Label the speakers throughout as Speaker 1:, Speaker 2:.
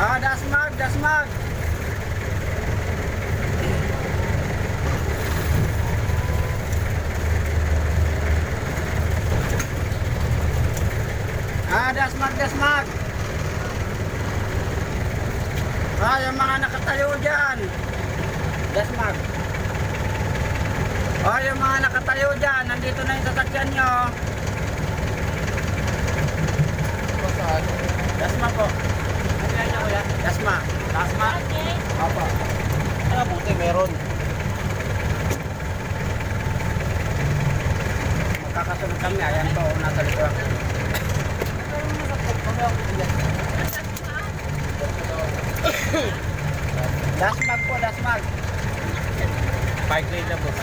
Speaker 1: Ah, dasmag, dasmag. Ah, dasmag, dasmag. Ah, yung mga nakatayo dyan. Dasmag. Ah, yung mga nakatayo dyan, nandito na yung sasakyan nyo. Saan? Dasma po.
Speaker 2: Ano?
Speaker 1: Dasma. Dasma? Opo.
Speaker 2: Ah, buti meron.
Speaker 1: Magkakasunod kami. Ayan po, nasa likod. Dasmag po, dasmag.
Speaker 2: Bike lane na boss.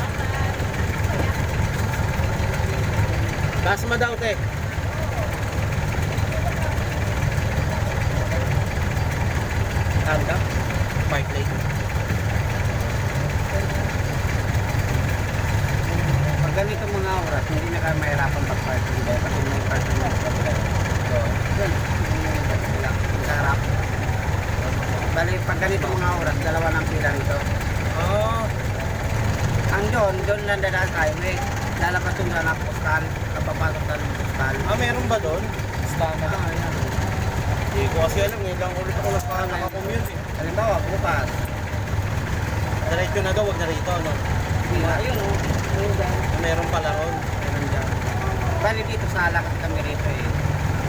Speaker 2: Dasma daw, te.
Speaker 1: Tanda.
Speaker 2: Bike lane.
Speaker 1: Pag ganito mga oras, hindi na kayo mahirapan pag-parking dahil kasi may parking na sa kapila.
Speaker 2: So,
Speaker 1: Yun, yung kapila, yung sa harap. Bali, pag ganito mga oras, dalawa ng pila rito.
Speaker 2: oh,
Speaker 1: Ang doon, doon lang dadaan sa highway. Lalabas yung sa postal, kapapasok sa postal. ah,
Speaker 2: meron ba doon? Stand na. Ah,
Speaker 1: ayan.
Speaker 2: Hindi ko kasi alam, ngayon lang ulit ako naka- nakakommute eh.
Speaker 1: Halimbawa, bukas.
Speaker 2: Diretso na daw, wag na rito, no?
Speaker 1: Hindi na, ayun o. Dyan.
Speaker 2: Meron pala ron.
Speaker 1: Meron dyan. Bali dito sa lakas kami rito eh.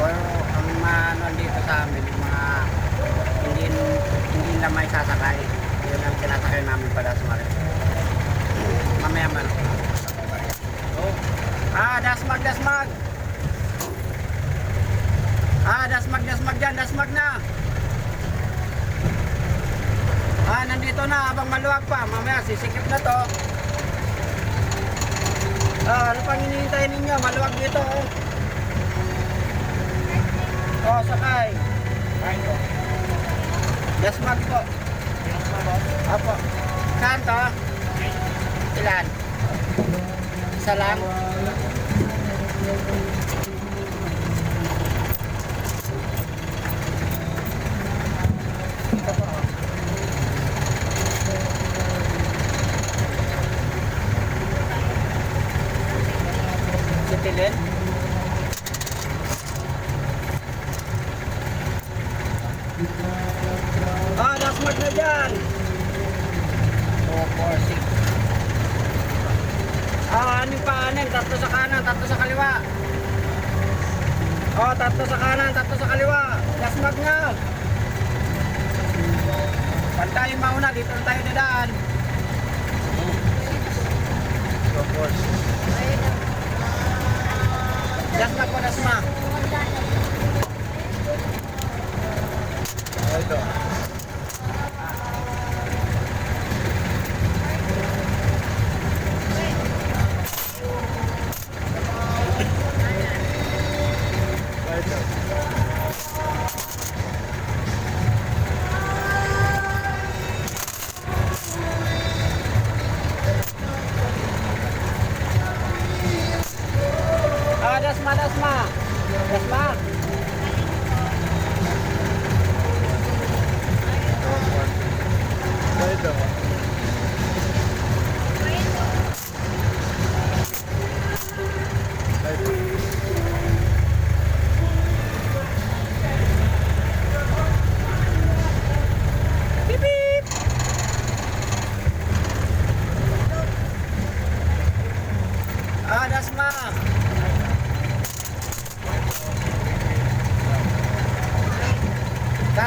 Speaker 1: Pero ang manual dito sa amin, yung mga hindi, hindi na may sasakay. Yun ang sinasakay namin para sa Marin. Mamaya man.
Speaker 2: Oh,
Speaker 1: Ah, dasmag, dasmag. Ah, dasmag, dasmag dyan, dasmag na. Ah, nandito na, habang maluwag pa. Mamaya, sisikip na to. Ah, ano pang hinihintay ninyo? Maluwag dito, oh. Oh, sakay. kain
Speaker 2: ko.
Speaker 1: Dasmag po. Apo. Saan to? Ilan? Isa lang? Ito po. oh. Sitilin? Ah, dasmag na dyan! 2, 4, 6. Ah, anin pa anin? Tatlo sa kanan, tatlo sa kaliwa. Oh, tatlo sa kanan, tatlo sa kaliwa. Dasmag na. Pantay yung mauna, dito na tayo dadaan.
Speaker 2: So, boss.
Speaker 1: Dasmag po, dasmag. Ito. Ah, dasma, dasma. Dasma. Ito. Ito. Beep, beep. Ah, dasma.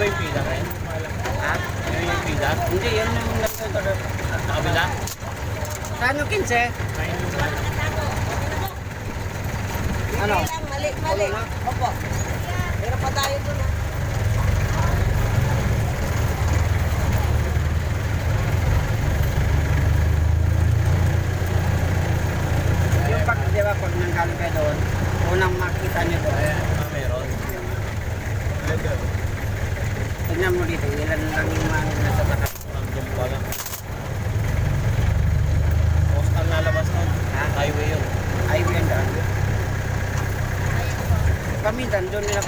Speaker 2: ba yung pila rin?
Speaker 1: Ha?
Speaker 2: Yan yung pila?
Speaker 1: Hindi, yun yung nagtutuloy. Sa kabila? Yung 15? Ayun yung
Speaker 2: malam.
Speaker 1: Ano? Mali, mali. Opo. Pero pa tayo doon. Diba, umaga, kung nanggaling kayo doon, unang makita nyo doon.
Speaker 2: Ah, meron.
Speaker 1: Tignan mo dito, ilan lang yung mga nasa batas.
Speaker 2: Nandun pa lang. Coastal na labas nun. Highway yun.
Speaker 1: Highway yun. Kami, nandun nila